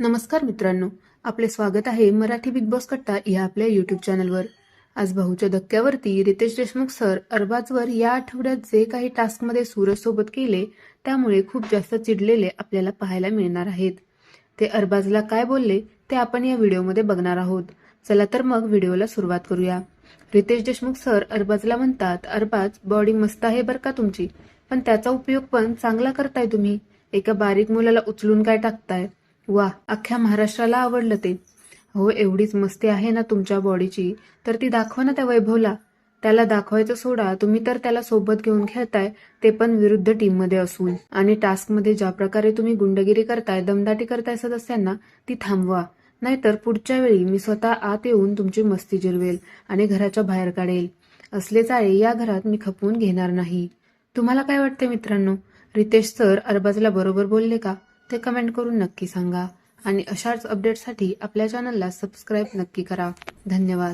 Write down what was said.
नमस्कार मित्रांनो आपले स्वागत आहे मराठी बिग बॉस कट्टा या आपल्या युट्यूब चॅनलवर आज भाऊच्या धक्क्यावरती रितेश देशमुख सर अरबाजवर या आठवड्यात जे काही टास्कमध्ये सूरजसोबत केले त्यामुळे खूप जास्त चिडलेले आपल्याला पाहायला मिळणार आहेत. ते अरबाजला काय बोलले ते आपण या व्हिडिओमध्ये बघणार आहोत. चला तर मग व्हिडिओला सुरुवात करूया. रितेश देशमुख सर अरबाजला म्हणतात अरबाज बॉडी मस्त आहे बरं का तुमची? पण त्याचा उपयोग पण चांगला करताय तुम्ही. एका बारीक मुलाला उचलून काय टाकताय? वा अख्ख्या महाराष्ट्राला आवडलं ते. हो एवढीच मस्ती आहे ना तुमच्या बॉडीची. तर ती दाखवा ना त्या वैभवला. त्याला दाखवायचं सोडा तुम्ही तर त्याला सोबत घेऊन खेळताय ते पण विरुद्ध टीममध्ये असून. आणि टास्कमध्ये ज्या प्रकारे तुम्ही गुंडगिरी करताय दमदाटी करताय सदस्यांना ती थांबवा. नाहीतर पुढच्या वेळी मी स्वतः आत येऊन तुमची मस्ती जिरवेल आणि घराच्या बाहेर काढेल. असले चाळे या घरात मी खपवून घेणार नाही. तुम्हाला काय वाटते मित्रांनो? रितेश सर अरबाजला बरोबर बोलले का? ते कमेंट करून नक्की सांगा. आणि अशाच अपडेटसाठी आपल्या चॅनलला सबस्क्राईब नक्की करा. धन्यवाद.